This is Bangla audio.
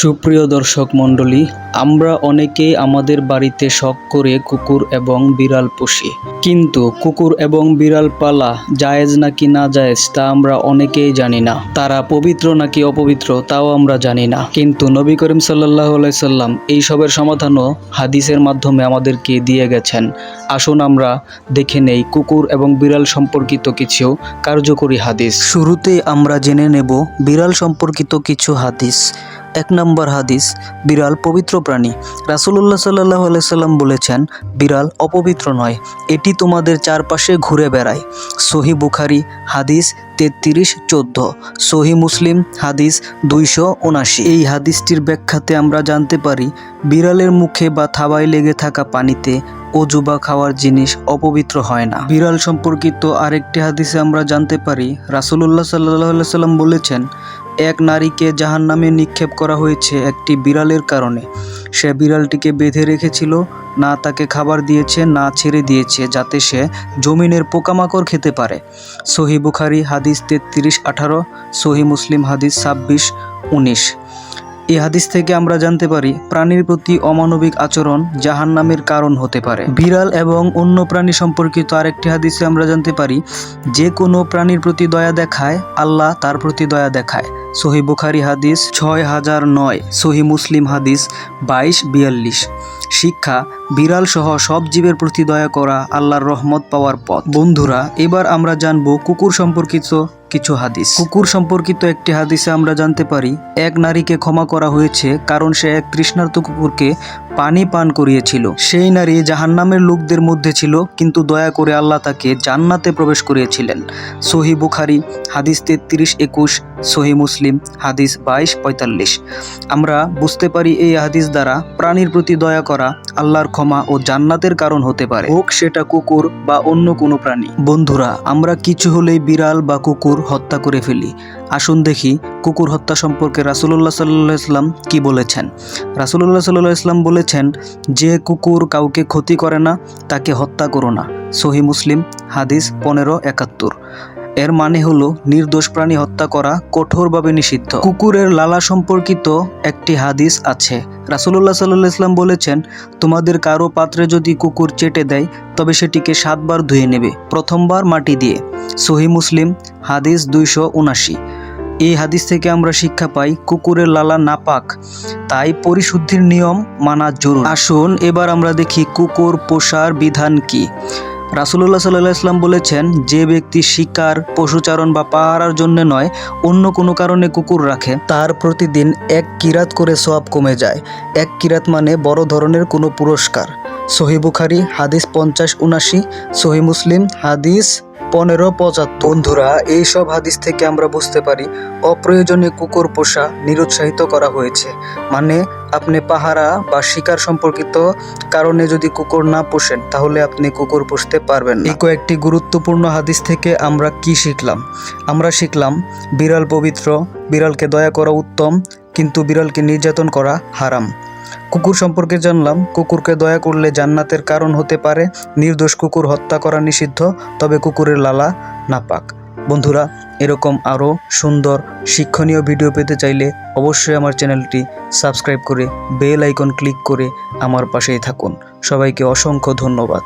সুপ্রিয় দর্শক মণ্ডলী, আমরা অনেকেই আমাদের বাড়িতে শখ করে কুকুর এবং বিড়াল পুষি। কিন্তু কুকুর এবং বিড়াল পালা জায়েজ নাকি না জায়েজ তা আমরা অনেকেই জানি না। তারা পবিত্র নাকি অপবিত্র তাও আমরা জানি না। কিন্তু নবী করিম সাল্লাহ সাল্লাম এইসবের সমাধানও হাদিসের মাধ্যমে আমাদেরকে দিয়ে গেছেন। আসুন আমরা দেখে নেই কুকুর এবং বিড়াল সম্পর্কিত কিছু কার্যকরী হাদিস। শুরুতেই আমরা জেনে নেব বিড়াল সম্পর্কিত কিছু হাদিস। এক নম্বর হাদিস, বিড়াল পবিত্র প্রাণী। রাসুলুল্লাহ সাল্লাহ সাল্লাম বলেছেন, বিড়াল অপবিত্র নয়, এটি তোমাদের চারপাশে ঘুরে বেড়ায়। সহি বুখারি, হাদিস তেত্রিশ, চোদ্দ। সহি মুসলিম, হাদিস দুইশো উনাশি এই হাদিসটির ব্যাখ্যাতে আমরা জানতে পারি, বিড়ালের মুখে বা থাবায় লেগে থাকা পানিতে অজু বা খাওয়ার জিনিস অপবিত্র হয় না। বিড়াল সম্পর্কিত আরেকটি হাদিসে আমরা জানতে পারি, রাসুলুল্লাহ সাল্লাহ সাল্লাম বলেছেন এক নারীকে জাহান নামে নিক্ষেপ করা হয়েছে একটি বিড়ালের কারণে। সে বিড়ালটিকে বেঁধে রেখেছিল, না তাকে খাবার দিয়েছে, না ছেড়ে দিয়েছে, যাতে সে জমিনের পোকামাকড় খেতে পারে। সহি বুখারি হাদিস তেত্রিশ আঠারো, সহি মুসলিম হাদিস ছাব্বিশ, উনিশ। এই হাদিস থেকে আমরা জানতে পারি, প্রাণীর প্রতি অমানবিক আচরণ জাহান্নামের কারণ হতে পারে। বিড়াল এবং অন্য প্রাণী সম্পর্কিত আরেকটি হাদিসে আমরা জানতে পারি, যে কোনো প্রাণীর প্রতি দয়া দেখায়, আল্লাহ তার প্রতি দয়া দেখায়। সহি বুখারি হাদিস ছয় হাজার নয়, সহি মুসলিম হাদিস বাইশ বিয়াল্লিশ। শিক্ষা, বিড়াল সহ সব জীবের প্রতি দয়া করা আল্লাহর রহমত পাওয়ার পথ। বন্ধুরা, এবার আমরা জানব কুকুর সম্পর্কিত কিছু হাদিস। কুকুর সম্পর্কিত একটি হাদিসে আমরা জানতে পারি, এক নারীকে ক্ষমা করা হয়েছে কারণ সে এক তৃষ্ণার্ত কুকুরকে পানি পান করিয়েছিল। সেই নারী জাহান্নামের লোকদের মধ্যে ছিল, কিন্তু দয়া করে আল্লাহ তাকে জান্নাতে প্রবেশ করিয়েছিলেন। সহি বুখারি, হাদিস তেত্রিশ একুশ, সহি মুসলিম, হাদিস বাইশ পঁয়তাল্লিশ। আমরা বুঝতে পারি এই হাদিস দ্বারা প্রাণীর প্রতি দয়া করা আল্লাহর ক্ষমা ও জান্নাতের কারণ হতে পারে। হোক সেটা কুকুর বা অন্য কোনো প্রাণী। বন্ধুরা, আমরা কিছু হলেই বিড়াল বা কুকুর হত্যা করে ফেলি। আসুন দেখি কুকুর হত্যা সম্পর্কে রাসুল্লাহ সাল্লাহ ইসলাম কি বলেছেন? রাসুল্লাহ সাল্লাহ ইসলাম বলেছেন, যে কুকুর কাউকে ক্ষতি করে না, তাকে হত্যা করো না। সহি মুসলিম, হাদিস পনেরো, একাত্তর। এর মানে হলো, নির্দোষ প্রাণী হত্যা করা কঠোরভাবে নিষিদ্ধ। কুকুরের লালা সম্পর্কিত একটি হাদিস আছে। রাসুল্লাহ সাল্লাহ ইসলাম বলেছেন, তোমাদের কারও পাত্রে যদি কুকুর চেটে দেয়, তবে সেটিকে সাতবার ধুয়ে নেবে, প্রথমবার মাটি দিয়ে। সহি মুসলিম, হাদিস দুইশো উনাশি। এই হাদিস থেকে আমরা শিক্ষা পাই, কুকুরের লালা নাপাক, তাই পরিশুদ্ধির নিয়ম মানা জরুরি। আসুন, এবার আমরা দেখি কুকুর পোষার বিধান কি। রাসুল্লাহ সাল্লাহ ইসলাম বলেছেন, যে ব্যক্তি শিকার, পশুচারণ বা পাহারার জন্য নয়, অন্য কোনো কারণে কুকুর রাখে। তার প্রতিদিন এক কিরাত করে সোয়াব কমে যায়। এক কিরাত মানে বড় ধরনের কোনো পুরস্কার। সহি বুখারি, হাদিস পঞ্চাশ, উনাশি সহি মুসলিম, হাদিস পনেরো পঁচাত্তর। বন্ধুরা এই সব হাদিস থেকে আমরা বুঝতে পারি অপ্রয়োজনে কুকুর পোষা নিরুৎসাহিত করা হয়েছে। মানে আপনি পাহারা বা শিকার সম্পর্কিত কারণে যদি কুকুর না পোষেন, তাহলে আপনি কুকুর পুষতে পারবেন এই কয়েকটি গুরুত্বপূর্ণ হাদিস থেকে আমরা কি শিখলাম? আমরা শিখলাম, বিড়াল পবিত্র, বিড়ালকে দয়া করা উত্তম, কিন্তু বিড়ালকে নির্যাতন করা হারাম। কুকুর সম্পর্কে জানলাম, কুকুরকে দয়া করলে জান্নাতের কারণ হতে পারে, নির্দোষ কুকুর হত্যা করা নিষিদ্ধ, তবে কুকুরের লালা নাপাক। বন্ধুরা, এরকম আরও সুন্দর শিক্ষণীয় ভিডিও পেতে চাইলে অবশ্যই আমার চ্যানেলটি সাবস্ক্রাইব করে বেল আইকন ক্লিক করে আমার পাশেই থাকুন। সবাইকে অসংখ্য ধন্যবাদ।